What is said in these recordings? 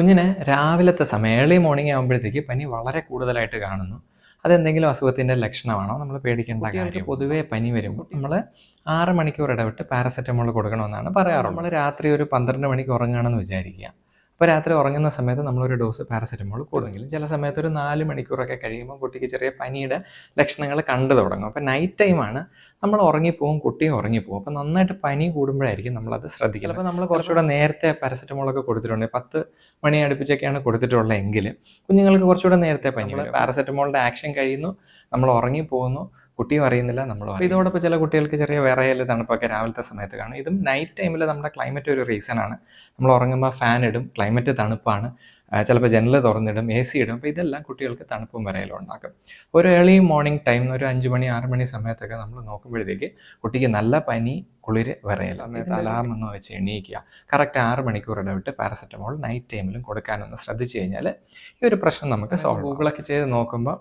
കുഞ്ഞിന് രാവിലത്തെ സമയം ഏർലി മോർണിംഗ് ആകുമ്പോഴത്തേക്ക് പനി വളരെ കൂടുതലായിട്ട് കാണുന്നു. അതെന്തെങ്കിലും അസുഖത്തിന്റെ ലക്ഷണമാണോ? നമ്മൾ പേടിക്കേണ്ട കാര്യം പൊതുവേ പനി വരുമ്പോൾ നമ്മൾ ആറ് മണിക്കൂർ ഇടവിട്ട് പാരസെറ്റമോൾ കൊടുക്കണമെന്നാണ് പറയാറ് നമ്മൾ രാത്രി ഒരു പന്ത്രണ്ട് മണിക്ക് ഉറങ്ങുകയാണെന്ന് വിചാരിക്കുക. അപ്പോൾ രാത്രി ഉറങ്ങുന്ന സമയത്ത് നമ്മളൊരു ഡോസ് പാരസെറ്റമോൾ കൂടുമെങ്കിലും ചില സമയത്ത് ഒരു നാല് മണിക്കൂറൊക്കെ കഴിയുമ്പോൾ കുട്ടിക്ക് ചെറിയ പനിയുടെ ലക്ഷണങ്ങൾ കണ്ടു തുടങ്ങും. അപ്പോൾ നൈറ്റ് ടൈമാണ് നമ്മൾ ഉറങ്ങിപ്പോവും കുട്ടിയും ഉറങ്ങിപ്പോവും. അപ്പോൾ നന്നായിട്ട് പനി കൂടുമ്പോഴായിരിക്കും നമ്മളത് ശ്രദ്ധിക്കുക അപ്പോൾ നമ്മൾ കുറച്ചുകൂടെ നേരത്തെ പാരസെറ്റമോളൊക്കെ കൊടുത്തിട്ടുണ്ട്. പത്ത് മണി അടുപ്പിച്ചൊക്കെയാണ് കൊടുത്തിട്ടുള്ളതെങ്കിൽ കുഞ്ഞുങ്ങൾക്ക് കുറച്ചുകൂടെ നേരത്തെ പനി പാരസെറ്റമോളിന്റെ ആക്ഷൻ കഴിയുന്നു നമ്മൾ ഉറങ്ങിപ്പോകുന്നു. കുട്ടിയും അറിയുന്നില്ല നമ്മൾ ഇതോടൊപ്പം ചില കുട്ടികൾക്ക് ചെറിയ വിറയൽ തണുപ്പൊക്കെ രാവിലത്തെ സമയത്ത് കാണും. ഇതും നൈറ്റ് ടൈമിൽ നമ്മുടെ ക്ലൈമറ്റ് ഒരു റീസൺ ആണ്. നമ്മൾ ഉറങ്ങുമ്പോൾ ഫാൻ ഇടും ക്ലൈമറ്റ് തണുപ്പാണ്. ചിലപ്പോൾ ജനൽ തുറന്നിടും എ സി ഇടും. അപ്പോൾ ഇതെല്ലാം കുട്ടികൾക്ക് തണുപ്പും വരയിലും ഉണ്ടാക്കും. ഒരു ഏർലി മോർണിംഗ് ടൈം ഒരു അഞ്ച് മണി ആറ് മണി സമയത്തൊക്കെ നമ്മൾ നോക്കുമ്പോഴത്തേക്ക് കുട്ടിക്ക് നല്ല പനി കുളിര് വിറയൽ സമയത്ത് അലാം എന്ന് വെച്ച്. എണീക്കുക. കറക്റ്റ് ആറ് മണിക്കൂർ ഇടവിട്ട് പാരസെറ്റമോൾ നൈറ്റ് ടൈമിലും കൊടുക്കാനൊന്ന് ശ്രദ്ധിച്ചു കഴിഞ്ഞാൽ ഈ ഒരു പ്രശ്നം നമുക്ക് സോൾവ് ഗൂഗിളൊക്കെ ചെയ്ത് നോക്കുമ്പോൾ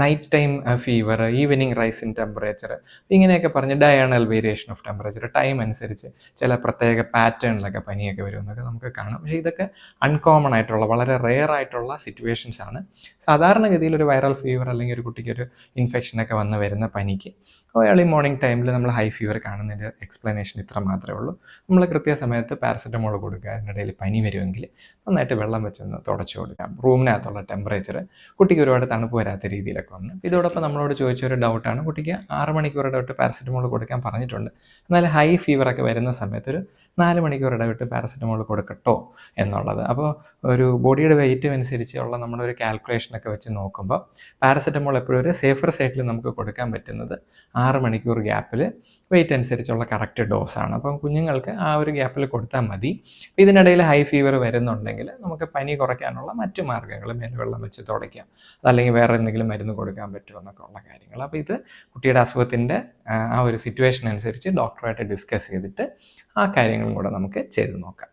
night time fever evening rise in temperature ഇങ്ങനെയൊക്കെ പറഞ്ഞ് diurnal variation of temperature time അനുസരിച്ച് ചില പ്രത്യേക പാറ്റേണിലൊക്കെ പനിയൊക്കെ വരുമെന്നൊക്കെ നമുക്ക് കാണാം. പക്ഷേ ഇതൊക്കെ അൺകോമൺ ആയിട്ടുള്ള വളരെ റെയർ ആയിട്ടുള്ള സിറ്റുവേഷൻസ് ആണ്. സാധാരണഗതിയിൽ ഒരു വൈറൽ ഫീവർ അല്ലെങ്കിൽ ഒരു കുട്ടിക്ക് ഒരു ഇൻഫെക്ഷനൊക്കെ വന്ന് വരുന്ന പനിക്ക് ഏർലി മോർണിംഗ് ടൈമിൽ നമ്മൾ ഹൈ ഫീവർ കാണുന്നതിന്റെ എക്സ്പ്ലനേഷൻ ഇത്ര മാത്രമേ ഉള്ളൂ. നമ്മൾ കൃത്യസമയത്ത് പാരസെറ്റമോൾ കൊടുക്കുക അതിനിടയിൽ പനി വരുമെങ്കിൽ നന്നായിട്ട് വെള്ളം വെച്ചൊന്ന് തുടച്ചു കൊടുക്കാം റൂമിനകത്തുള്ള ടെമ്പറേച്ചർ കുട്ടിക്ക് ഒരുപാട് തണുപ്പ് വരാത്ത രീതിയിലൊക്കെ വന്ന് ഇതോടൊപ്പം നമ്മളോട് ചോദിച്ച ഒരു ഡൗട്ടാണ് കുട്ടിക്ക് ആറ് മണിക്കൂർ ഇടവിട്ട് പാരസെറ്റമോൾ കൊടുക്കാൻ പറഞ്ഞിട്ടുണ്ട്. എന്നാൽ ഹൈ ഫീവറൊക്കെ വരുന്ന സമയത്ത് ഒരു നാല് മണിക്കൂർ ഇടവിട്ട് പാരസെറ്റമോൾ കൊടുക്കട്ടോ എന്നുള്ളത്. അപ്പോൾ ഒരു ബോഡിയുടെ വെയിറ്റ് അനുസരിച്ചുള്ള നമ്മളൊരു കാൽക്കുലേഷനൊക്കെ വെച്ച് നോക്കുമ്പോൾ പാരസെറ്റമോൾ എപ്പോഴും ഒരു സേഫർ സൈറ്റിൽ നമുക്ക് കൊടുക്കാൻ പറ്റുന്നത് ആറ് മണിക്കൂർ ഗ്യാപ്പിൽ വെയിറ്റ് അനുസരിച്ചുള്ള കറക്റ്റ് ഡോസാണ് അപ്പം കുഞ്ഞുങ്ങൾക്ക് ആ ഒരു ഗ്യാപ്പിൽ കൊടുത്താൽ മതി. ഇതിനിടയിൽ ഹൈ ഫീവർ വരുന്നുണ്ടെങ്കിൽ നമുക്ക് പനി കുറയ്ക്കാനുള്ള മറ്റു മാർഗങ്ങൾ മേൽവെള്ളം വെച്ച് തുടയ്ക്കാം. അതല്ലെങ്കിൽ വേറെ എന്തെങ്കിലും മരുന്ന് കൊടുക്കാൻ പറ്റുമോ എന്നൊക്കെ ഉള്ള കാര്യങ്ങൾ. അപ്പോൾ ഇത് കുട്ടിയുടെ അസുഖത്തിന്റെ ആ ഒരു സിറ്റുവേഷൻ അനുസരിച്ച് ഡോക്ടറുമായിട്ട് ഡിസ്കസ് ചെയ്തിട്ട് ആ കാര്യങ്ങളും കൂടെ നമുക്ക് ചെയ്ത് നോക്കാം.